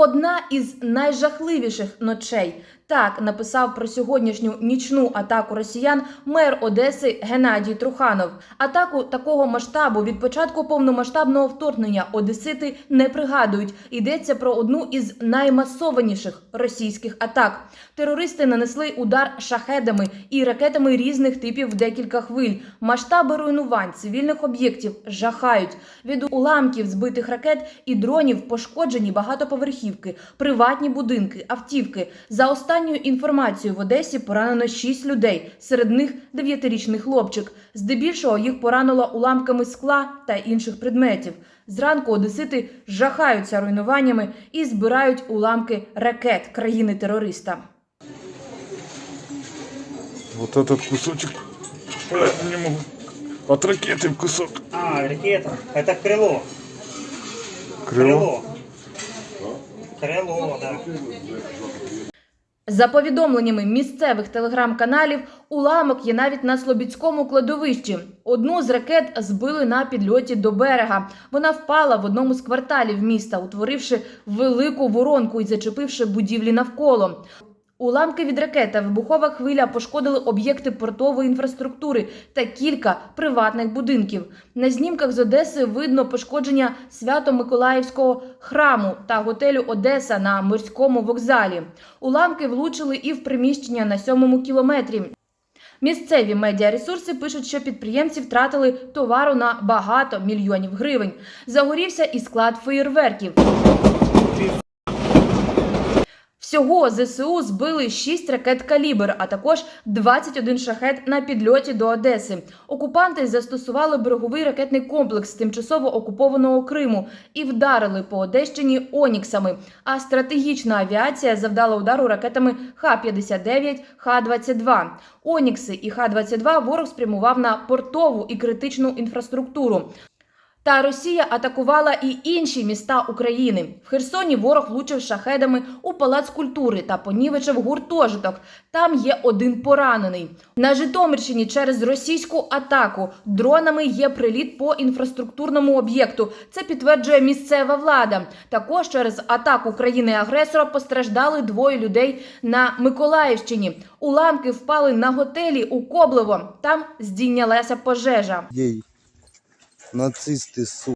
Одна із найжахливіших ночей. Так написав про сьогоднішню нічну атаку росіян мер Одеси Геннадій Труханов. Атаку такого масштабу від початку повномасштабного вторгнення Одесити не пригадують. Йдеться про одну із наймасованіших російських атак. Терористи нанесли удар шахедами і ракетами різних типів в декілька хвиль. Масштаби руйнувань цивільних об'єктів жахають. Від уламків збитих ракет і дронів пошкоджені багатоповерхівки, приватні будинки, автівки. За останньою інформацією в Одесі поранено 6 людей, серед них 9-річний хлопчик. Здебільшого їх поранило уламками скла та інших предметів. Зранку одесити жахаються руйнуваннями і збирають уламки ракет країни-терориста. Вот этот кусочек я не могу. От ракеты кусок. А, ракета. Это крыло. Крыло. Крыло, да. За повідомленнями місцевих телеграм-каналів, уламок є навіть на Слобідському кладовищі. Одну з ракет збили на підльоті до берега. Вона впала в одному з кварталів міста, утворивши велику воронку і зачепивши будівлі навколо. Уламки від ракет та вибухова хвиля пошкодили об'єкти портової інфраструктури та кілька приватних будинків. На знімках з Одеси видно пошкодження Свято-Миколаївського храму та готелю Одеса на морському вокзалі. Уламки влучили і в приміщення на сьомому кілометрі. Місцеві медіаресурси пишуть, що підприємці втратили товару на багато мільйонів гривень. Загорівся і склад феєрверків. Всього ЗСУ збили 6 ракет калібр, а також 21 шахет на підльоті до Одеси. Окупанти застосували береговий ракетний комплекс тимчасово окупованого Криму і вдарили по Одещині Оніксами. А стратегічна авіація завдала удару ракетами Х-59, Х-22. Онікси і Х-22 ворог спрямував на портову і критичну інфраструктуру. Та Росія атакувала і інші міста України. В Херсоні ворог влучив шахедами у палац культури та понівечив гуртожиток. Там є один поранений. На Житомирщині через російську атаку дронами є приліт по інфраструктурному об'єкту. Це підтверджує місцева влада. Також через атаку країни-агресора постраждали двоє людей на Миколаївщині. Уламки впали на готелі у Коблево. Там здійнялася пожежа. Ей, Нацисты сука.